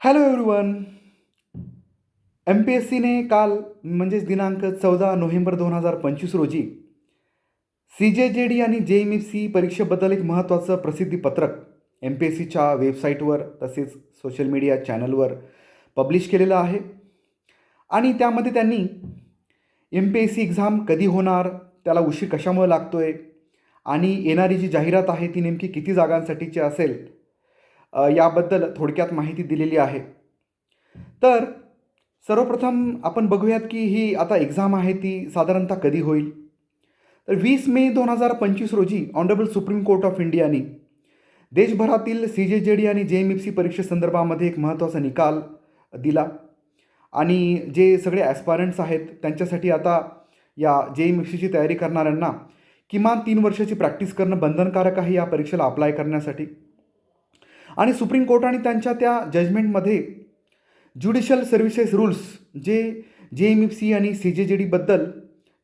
Hello everyone M P S सीने काल म्हणजेच दिनांक चौदा नोव्हेंबर दोन हजार पंचवीस रोजी सी जे जे डी आणि जे एम एफ सी परीक्षेबद्दल एक महत्त्वाचं प्रसिद्धीपत्रक एम पी एस सीच्या वेबसाईटवर तसेच सोशल मीडिया चॅनलवर पब्लिश केलेलं आहे. आणि त्यामध्ये त्यांनी M P S C exam कधी होणार त्याला उशीर कशामुळे लागतो आहे आणि येणारी जी जाहिरात आहे ती नेमकी किती जागांसाठीची असेल याबद्दल थोडक्यात माहिती दिलेली आहे. तर सर्वप्रथम आपण बघूयात की ही आता एक्झाम आहे ती साधारणतः कधी होईल? तर वीस मे दोन हजार पंचवीस रोजी ऑनरेबल सुप्रीम कोर्ट ऑफ इंडियाने देशभरातील सी जे जे डी आणि जे एम एफ सी परीक्षेसंदर्भामध्ये एक महत्त्वाचा निकाल दिला. आणि जे सगळे ॲस्पायरंट्स आहेत त्यांच्यासाठी आता या जे एम एफ सीची तयारी करणाऱ्यांना किमान तीन वर्षाची प्रॅक्टिस करणं बंधनकारक आहे या परीक्षेला अप्लाय करण्यासाठी. आणि सुप्रीम कोर्टाने त्यांच्या त्या जजमेंटमध्ये ज्युडिशियल सर्व्हिसेस रूल्स जे जे एम एफ सी आणि सी जे जे डीबद्दल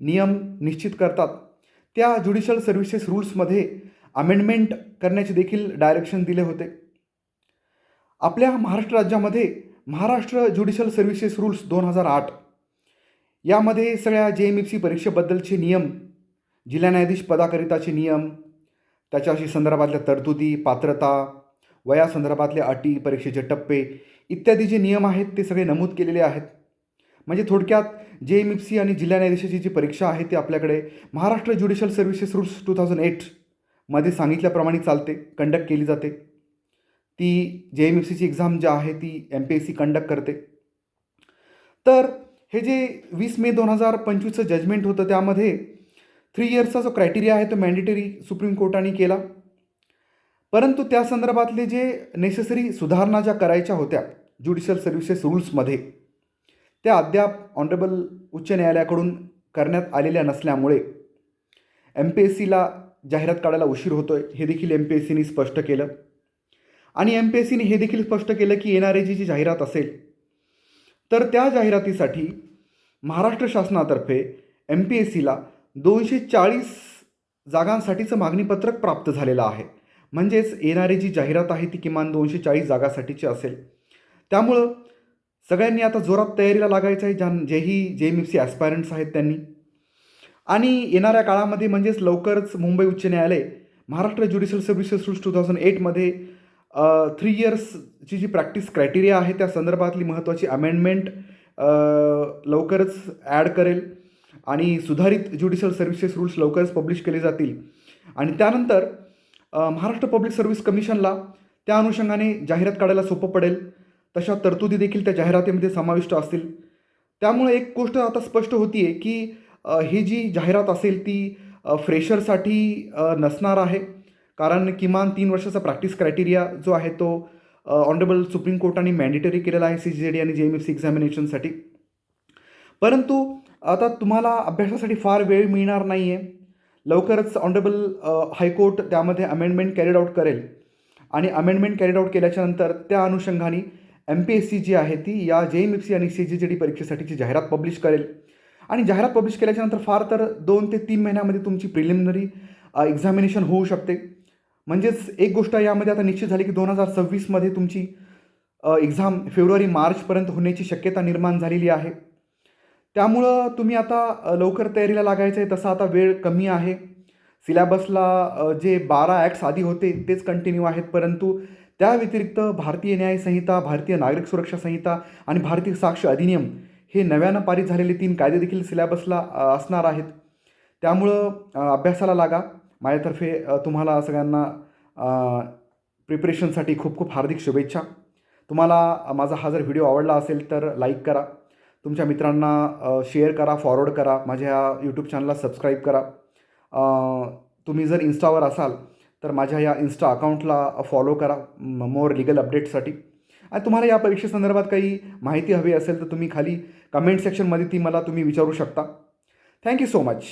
नियम निश्चित करतात त्या ज्युडिशियल सर्व्हिसेस रूल्समध्ये अमेंडमेंट करण्याचे देखील डायरेक्शन दिले होते. आपल्या महाराष्ट्र राज्यामध्ये महाराष्ट्र ज्युडिशियल सर्व्हिसेस रूल्स दोन हजार आठ यामध्ये सगळ्या जे एम एफ सी परीक्षेबद्दलचे नियम जिल्हा न्यायाधीश पदाकरिताचे नियम त्याच्याशी संदर्भातल्या तरतुदी पात्रता वयासंदर्भातले अटी परीक्षेचे टप्पे इत्यादी जे नियम आहेत ते सगळे नमूद केलेले आहेत. म्हणजे थोडक्यात जे एम एफ सी आणि जिल्हा न्यायाधीशाची जी परीक्षा आहे ती आपल्याकडे Maharashtra judicial services rules two thousand एटमध्ये सांगितल्याप्रमाणे चालते कंडक्ट केली जाते. ती जे एम एफ सीची एक्झाम जी आहे ती M P S C conduct करते. तर हे जे वीस मे दोन हजार पंचवीसचं जजमेंट होतं त्यामध्ये थ्री इयर्सचा जो क्रायटेरिया आहे तो मॅन्डेटरी सुप्रीम कोर्टाने केला. परंतु त्या संदर्भातले जे नेसेसरी सुधारणा ज्या करायच्या होत्या ज्युडिशियल सर्व्हिसेस रूल्समध्ये त्या अद्याप ऑनरेबल उच्च न्यायालयाकडून करण्यात आलेल्या नसल्यामुळे एम पी एस सीला जाहिरात काढायला उशीर होतो आहे हे देखील एम पी एस सीने स्पष्ट केलं. आणि एम पी एस सीने हे देखील स्पष्ट केलं की येणारी जी जी जाहिरात असेल तर त्या जाहिरातीसाठी महाराष्ट्र शासनातर्फे एम पी एस सीला दोनशे चाळीस जागांसाठीचं मागणीपत्रक प्राप्त झालेलं आहे. म्हणजेच येणारी जी जाहिरात आहे ती किमान दोनशे चाळीस जागासाठीची असेल. त्यामुळं सगळ्यांनी आता जोरात तयारीला लागायचं आहे ज्या जेही जे एम एफ सी ॲस्पायरंट्स आहेत त्यांनी. आणि येणाऱ्या काळामध्ये म्हणजेच लवकरच मुंबई उच्च न्यायालय Maharashtra judicial services rules two thousand एटमध्ये three इयर्सची जी प्रॅक्टिस क्रायटेरिया आहे त्या संदर्भातली महत्त्वाची अमेंडमेंट लवकरच ॲड करेल. आणि सुधारित ज्युडिशियल सर्व्हिसेस रूल्स लवकरच पब्लिश केले जातील. आणि त्यानंतर महाराष्ट्र पब्लिक सर्व्हिस कमिशनला त्या अनुषंगाने जाहिरात काढायला सोपं पडेल. तशा तरतुदी देखील त्या जाहिरातीमध्ये समाविष्ट असतील. त्यामुळे एक गोष्ट आता स्पष्ट होती आहे की ही जी जाहिरात असेल ती फ्रेशरसाठी नसणार आहे. कारण किमान तीन वर्षाचा प्रॅक्टिस क्रायटेरिया जो आहे तो ऑनरेबल सुप्रीम कोर्टाने मॅन्डेटरी केलेला आहे सी जी डी आणि जे एम एफ सी एक्झामिनेशनसाठी परंतु आता तुम्हाला अभ्यासासाठी फार वेळ मिळणार नाही आहे लवकरच ऑनरेबल हायकोर्ट त्यामध्ये अमेंडमेंट कॅरीड आउट करेल. आणि अमेंडमेंट कॅरीड आउट केल्याच्यानंतर त्या अनुषंगाने एम पी एस सी जी आहे ती या जे एम एफ सी आणि सी जी जी डी परीक्षेसाठीची जाहिरात पब्लिश करेल. आणि जाहिरात पब्लिश केल्याच्यानंतर फार तर दोन ते तीन महिन्यामध्ये तुमची प्रिलिमिनरी एक्झामिनेशन होऊ शकते. म्हणजेच एक गोष्ट यामध्ये आता निश्चित झाली की दोन हजार सव्वीसमध्ये तुमची एक्झाम फेब्रुवारी मार्चपर्यंत होण्याची शक्यता निर्माण झालेली आहे. त्यामुळं तुम्ही आता लवकर तयारीला लागायचं आहे तसा आता वेळ कमी आहे. सिलॅबसला जे बारा ॲक्ट्स आधी होते तेच कंटिन्यू आहेत. परंतु त्या व्यतिरिक्त भारतीय न्याय संहिता भारतीय नागरिक सुरक्षा संहिता आणि भारतीय साक्ष अधिनियम हे नव्यानं पारित झालेले तीन कायदे देखील सिलॅबसला असणार आहेत. त्यामुळं अभ्यासाला लागा. माझ्यातर्फे तुम्हाला सगळ्यांना प्रिपरेशनसाठी खूप खूप हार्दिक शुभेच्छा. तुम्हाला माझा हा जर व्हिडिओ आवडला असेल तर लाईक करा. तुमच्या मित्रांना शेअर करा फॉरवर्ड करा माझ्या यूट्यूब चॅनलला सबस्क्राईब करा. तुम्ही जर इन्स्टावर असाल तर माझ्या या इन्स्टा अकाउंटला फॉलो करा मोर लिगल अपडेट्ससाठी आणि तुम्हाला या परीक्षेसंदर्भात काही माहिती हवी असेल तर तुम्ही खाली कमेंट सेक्शनमध्ये ती मला तुम्ही विचारू शकता. Thank you so much